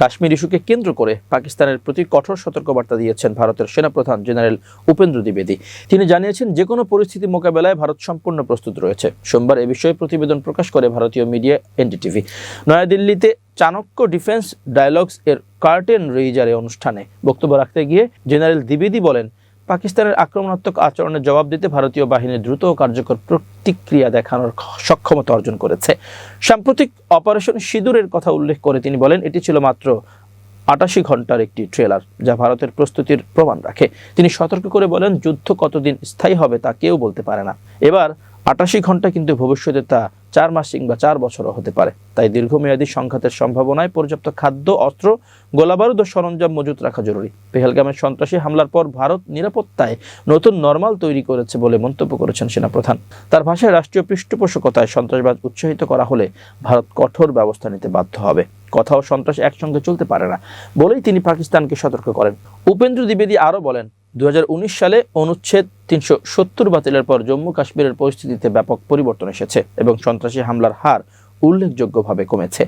কাশ্মীর ইস্যুকে কেন্দ্র করে পাকিস্তানের প্রতি কঠোর সতর্কবার্তা দিয়েছেন ভারতের সেনাপ্রধান জেনারেল উপেন্দ্র দ্বিবেদী। তিনি জানিয়েছেন যে কোনো পরিস্থিতি মোকাবেলায় ভারত সম্পূর্ণ প্রস্তুত রয়েছে। সোমবার এ বিষয়ে প্রতিবেদন প্রকাশ করে ভারতীয় মিডিয়া এনডিটিভি। নয়াদিল্লিতে চাণক্য ডিফেন্স ডায়ালগস এর কার্টেন রেইজারে অনুষ্ঠানে বক্তব্য রাখতে গিয়ে জেনারেল দ্বিবেদী বলেন পাকিস্তানের আক্রমণাত্মক আচরণের জবাব দিতে ভারতীয় বাহিনী দ্রুত কার্যকর প্রতিক্রিয়া দেখানোর সক্ষমতা অর্জন করেছে। সাম্প্রতিক অপারেশন সিঁদুরের কথা উল্লেখ করে তিনি বলেন, এটি ছিল মাত্র আটাশি ঘণ্টার একটি ট্রেলার যা ভারতের প্রস্তুতির প্রমাণ রাখে। তিনি সতর্ক করে বলেন, যুদ্ধ কতদিন স্থায়ী হবে তা কেউ বলতে পারে না। এবার আটাশি ঘণ্টা কিন্তু ভবিষ্যতে তা চার মাস কিংবা চার বছরও হতে পারে। তাই দীর্ঘমেয়াদী সংঘাতের সম্ভাবনায় পর্যাপ্ত খাদ্য, অস্ত্র, গোলাবারুদ ও সরঞ্জাম মজুত রাখা জরুরি। পেহেলগামের সন্ত্রাসী হামলার পর ভারত নিরাপত্তায় নতুন নরমাল তৈরি করেছে বলে মন্তব্য করেছেন সেনাপ্রধান। তার ভাষায় রাষ্ট্রীয় পৃষ্ঠপোষকতায় সন্ত্রাসবাদ উৎসাহিত করা হলে ভারত কঠোর ব্যবস্থা নিতে বাধ্য হবে। কথা ও সন্ত্রাস একসঙ্গে চলতে পারে না বলেই তিনি পাকিস্তানকে সতর্ক করেন। উপেন্দ্র দ্বিবেদী আরও বলেন, দুই হাজার উনিশ সালে অনুচ্ছেদ তিনশো সত্তর বাতিলের পর জম্মু কাশ্মীরের পরিস্থিতিতে ব্যাপক পরিবর্তন এসেছে এবং সন্ত্রাসী হামলার হার উল্লেখযোগ্যভাবে কমেছে।